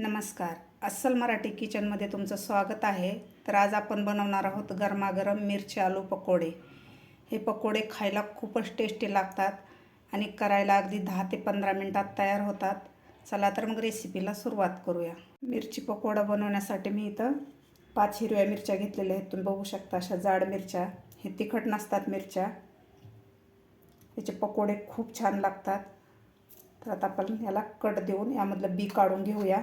नमस्कार. अस्सल मराठी किचनमध्ये तुमचं स्वागत आहे. तर आज आपण बनवणार आहोत गरमागरम मिरची आलू पकोडे. हे पकोडे खायला खूपच टेस्टी लागतात आणि करायला अगदी दहा ते पंधरा मिनटात तयार होतात. चला तर मग रेसिपीला सुरुवात करूया. मिरची पकोडा बनवण्यासाठी मी इथं पाच हिरव्या मिरच्या घेतलेल्या आहेत. तुम्ही बघू शकता अशा जाड मिरच्या हे तिखट नसतात मिरच्या. याचे पकोडे खूप छान लागतात. तर आता आपण याला कट देऊन यामधलं बी काढून घेऊया.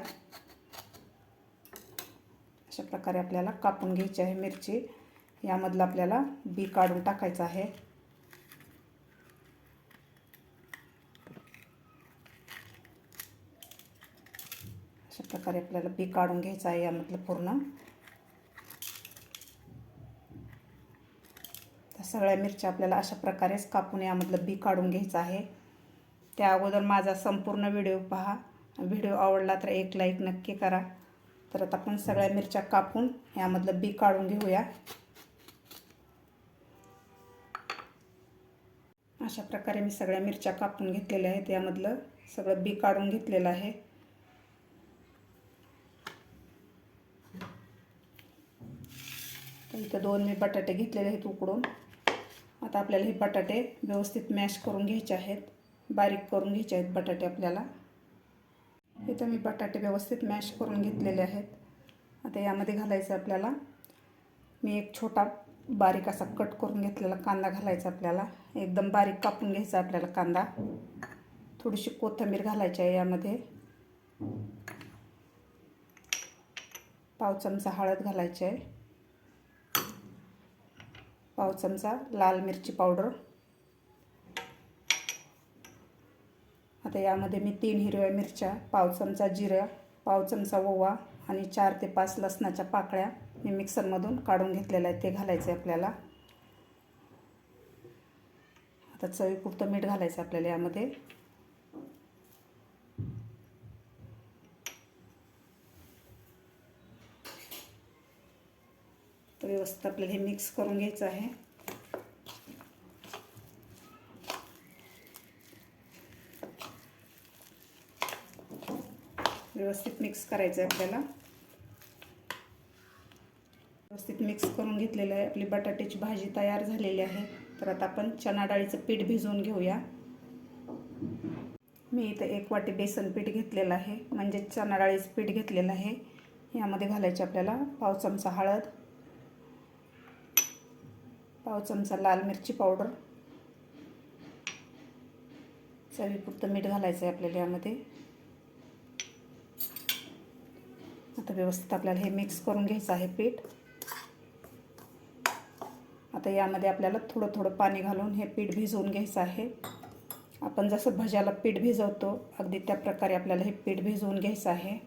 अशा प्रकारे आपल्याला कापून घ्यायची आहे मिरची. यामधलं आपल्याला बी काढून टाकायचं आहे. अशा प्रकारे आपल्याला बी काढून घ्यायचं आहे यामधलं पूर्ण. तर सगळ्या मिरच्या आपल्याला अशा प्रकारेच कापून यामधलं बी काढून घ्यायचं आहे. त्या अगोदर माझा संपूर्ण व्हिडिओ पहा. व्हिडिओ आवडला तर एक लाईक नक्की करा. तर आता आपण सगळ्या मिरच्या कापून यामधलं बी काढून घेऊया. अशा प्रकारे मी सगळ्या मिरच्या कापून घेतलेल्या आहेत. यामधलं सगळं बी काढून घेतलेलं आहे. तर इथं दोन मी बटाटे घेतलेले आहेत उकडून. आता आपल्याला हे बटाटे व्यवस्थित मॅश करून घ्यायचे आहेत. बारीक करून घ्यायचे आहेत बटाटे आपल्याला. इथं मी बटाटे व्यवस्थित मॅश करून घेतलेले आहेत. आता यामध्ये घालायचं आपल्याला. मी एक छोटा बारीक असा कट करून घेतलेला कांदा घालायचा आपल्याला. एकदम बारीक कापून घ्यायचा आपल्याला कांदा. थोडीशी कोथिंबीर घालायची आहे यामध्ये. पाव चमचा हळद घालायची आहे. पाव चमचा लाल मिरची पावडर. आता यामध्ये मी तीन हिरव्या मिरच्या पाव चमचा जिरं पाव चमचा ओवा आणि चार ते पाच लसणाच्या पाकळ्या मी मिक्सरमधून काढून घेतलेल्या आहेत. ते घालायचे आपल्याला. आता चवीपुरतं मीठ घालायचं आपल्याला यामध्ये. तर व्यवस्थित आपल्याला हे मिक्स करून घ्यायचं आहे. व्यवस्थित मिक्स करायचं आहे आपल्याला. व्यवस्थित मिक्स करून घेतलेलं आहे. आपली बटाट्याची भाजी तयार झालेली आहे. तर आता आपण चणा डाळीचं पीठ भिजवून घेऊया. मी इथं एक वाटी बेसन पीठ घेतलेलं आहे. म्हणजे चना डाळीचं पीठ घेतलेलं आहे. यामध्ये घालायचे आपल्याला पाव चमचा हळद पाव चमचा लाल मिरची पावडर चवीपुरतं मीठ घालायचं आहे आपल्याला यामध्ये. आता व्यवस्थित आपल्याला हे मिक्स करून घ्यायचं आहे पीठ. आता यामध्ये आपल्याला थोडं थोडं पाणी घालून हे पीठ भिजवून घ्यायचं आहे. आपण जसं भज्याला पीठ भिजवतो अगदी त्या प्रकारे आपल्याला हे पीठ भिजवून घ्यायचं आहे.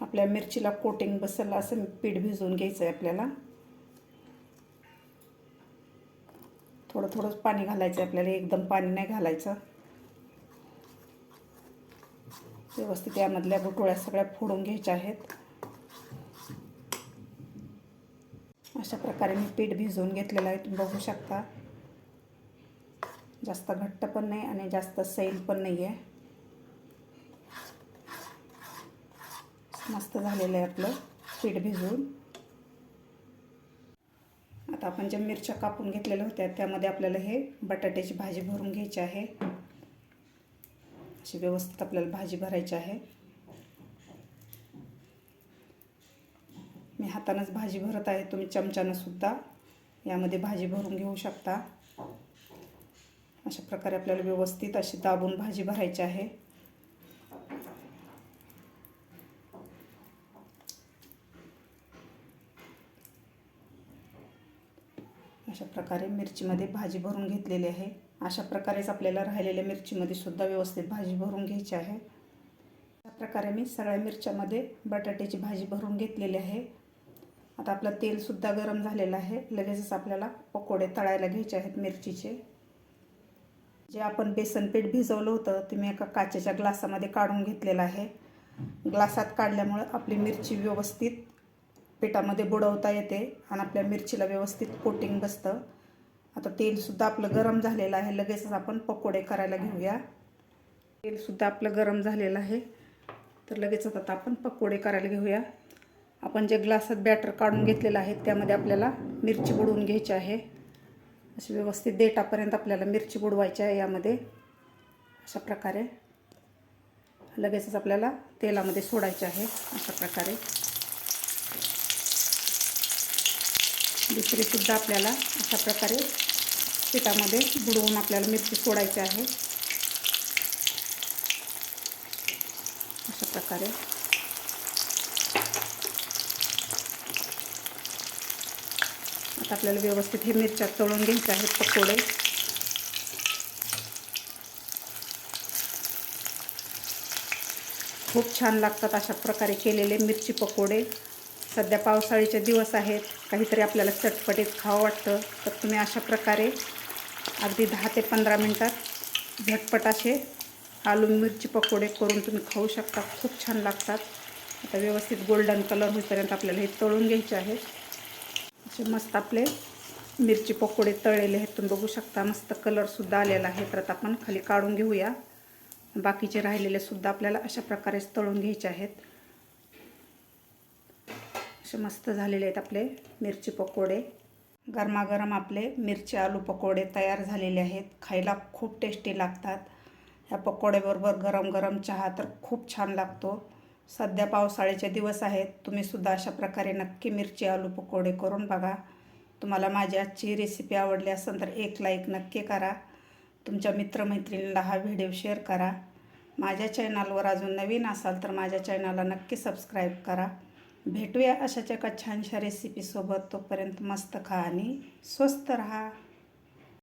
आपल्या मिरचीला कोटिंग बसेल असं पीठ भिजवून घ्यायचं आहे आपल्याला. थोडं थोडंच पाणी घालायचं आहे आपल्याला एकदम पाणी नाही घालायचं. व्यवस्थित यामधल्या गुटोळ्या सगळ्या फोडून घ्यायच्या आहेत. अशा प्रकारे मी पीठ भिजवून घेतलेलं आहे तुम्ही बघू शकता. जास्त घट्ट पण नाही आणि जास्त सैल पण नाही आहे. मस्त झालेलं आहे आपलं पीठ भिजवून. आता आपण ज्या मिरच्या कापून घेतलेल्या होत्या त्यामध्ये आपल्याला हे बटाट्याची भाजी भरून घ्यायची आहे. अशी व्यवस्थित आपल्याला भाजी भरायची आहे. मी हातानंच भाजी भरत आहे. तुम्ही चमच्यानं सुद्धा यामध्ये भाजी भरून घेऊ शकता. अशा प्रकारे आपल्याला व्यवस्थित अशी दाबून भाजी भरायची आहे. अशा प्रकारे मिरचीमध्ये भाजी भरून घेतलेली आहे. अशा प्रकारेच आपल्याला राहिलेल्या मिरचीमध्ये सुद्धा व्यवस्थित भाजी भरून घ्यायची आहे. अशा प्रकारे मी सगळ्या मिरच्यामध्ये बटाट्याची भाजी भरून घेतलेली आहे. आता आपलं तेलसुद्धा गरम झालेलं आहे. लगेचच आपल्याला पकोडे तळायला घ्यायचे आहेत मिरचीचे. जे आपण बेसन पीठ भिजवलं होतं ते मी एका काचेच्या ग्लासामध्ये काढून घेतलेलं आहे. ग्लासात काढल्यामुळं आपली मिरची व्यवस्थित पिठामध्ये बुडवता येते आणि आपल्या मिरचीला व्यवस्थित कोटिंग बसतं. आता तेलसुद्धा आपलं गरम झालेलं आहे. लगेचच आपण पकोडे करायला घेऊया. तेलसुद्धा आपलं गरम झालेलं आहे. तर लगेच आता आपण पकोडे करायला घेऊया. आपण जे ग्लासात बॅटर काढून घेतलेलं आहे त्यामध्ये आपल्याला मिरची बुडवून घ्यायची आहे. अशी व्यवस्थित देटापर्यंत आपल्याला मिरची बुडवायची आहे यामध्ये. अशा प्रकारे. लगेचच आपल्याला तेलामध्ये सोडायचे आहे अशा प्रकारे. दुसरीसुद्धा आपल्याला अशा प्रकारे पिठामध्ये बुडवून आपल्याला मिरची सोडायची आहे. अशा प्रकारे. आता आपल्याला व्यवस्थित हे मिरच्या तळून घ्यायच्या आहेत पकोडे. खूप छान लागतात अशा प्रकारे केलेले मिरची पकोडे. सध्या पावसाळीचे दिवस आहेत. काहीतरी आपल्याला चटपटीत खावं वाटतं. तर तुम्ही अशा प्रकारे अगदी दहा ते पंधरा मिनटात झटपट असे आलू मिरची पकोडे करून तुम्ही खाऊ शकता. खूप छान लागतात. आता व्यवस्थित गोल्डन कलर होईपर्यंत आपल्याला हे तळून घ्यायचे आहेत असे मस्त आपले मिरची पकोडे तळलेले आहेत. तुम्ही बघू शकता मस्त कलरसुद्धा आलेला आहे. तर आता आपण खाली काढून घेऊया. बाकीचे राहिलेले सुद्धा आपल्याला अशा प्रकारेच तळून घ्यायचे आहेत. असे मस्त झालेले आहेत आपले मिरची पकोडे. गरमागरम आपले मिरची आलू पकोडे तयार झालेले आहेत. खायला खूप टेस्टी लागतात. ह्या पकोड्याबरोबर गरम गरम चहा तर खूप छान लागतो. सध्या पावसाळ्याचे दिवस आहेत. तुम्हीसुद्धा अशा प्रकारे नक्की मिरची आलू पकोडे करून बघा. तुम्हाला माझी आजची रेसिपी आवडली असेल तर एक लाईक नक्की करा. तुमच्या मित्रमैत्रिणीला हा व्हिडिओ शेअर करा. माझ्या चॅनलवर अजून नवीन असाल तर माझ्या चॅनलला नक्की सबस्क्राईब करा. भेटूया अशाच एका छानशा रेसिपीसोबत तोपर्यंत मस्त खा आणि स्वस्त रहा.